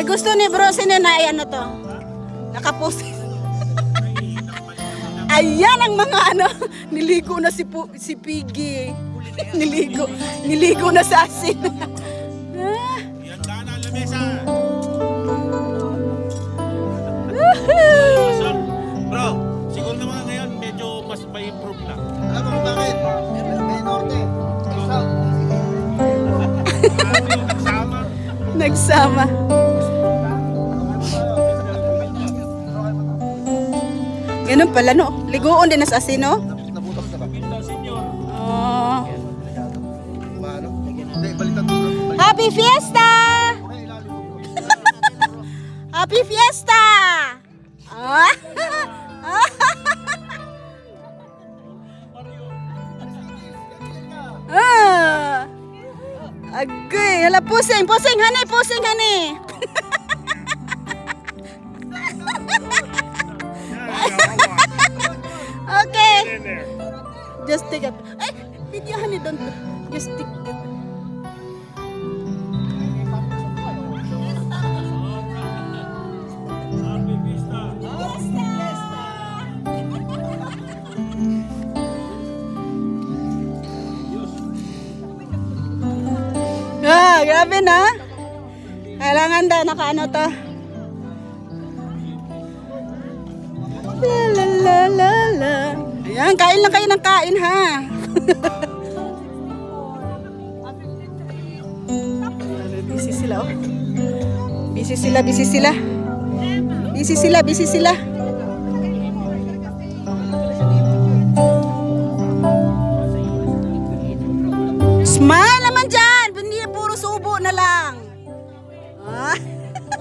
Kay gusto ni bro, sinanay ano to? Nakapost. Ayan ang mga ano, niligo na si, Pu- si Piggy. niligo, niligo na sa asin. Na bro, siguro naman ngayon medyo mas may improve na. Alam mo bakit? May norte. Nagsama. Nagsama. Ganun pala no. Ligoon din na sa asin no. Nabutas na ba? Oh. Ano? Happy Fiesta! Happy Fiesta! Ah. ah. Agay, hala pusing, pusing hani, pusing hani. Just take a Ay, video hani doon. Just take it. Ah, grabe na. Kailangan daw nakaano to. Ayan, kain lang kayo ng kain ha. busy sila oh. Busy sila, busy sila. Busy sila, busy sila. Smile naman dyan! Hindi puro subo na lang. Ah.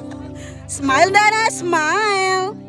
smile na na, smile.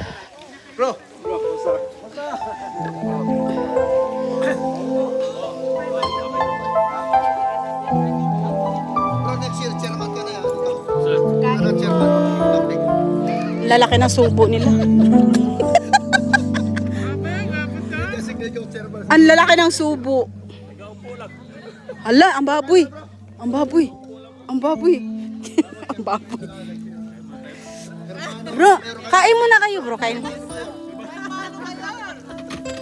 Lalaki ng subo nila. Ang lalaki ng subo. Hala, ang baboy. Ang baboy. Ang baboy. ang baboy. Bro, kain mo na kayo bro. Kain mo.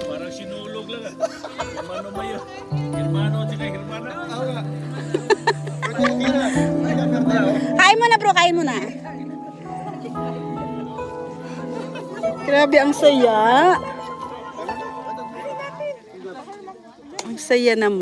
Parang sinulog lang. Hermano ba yun? Hermano, tsaka hermana. Kain mo na bro, kain mo na. Grabe, ang saya. Ang saya naman.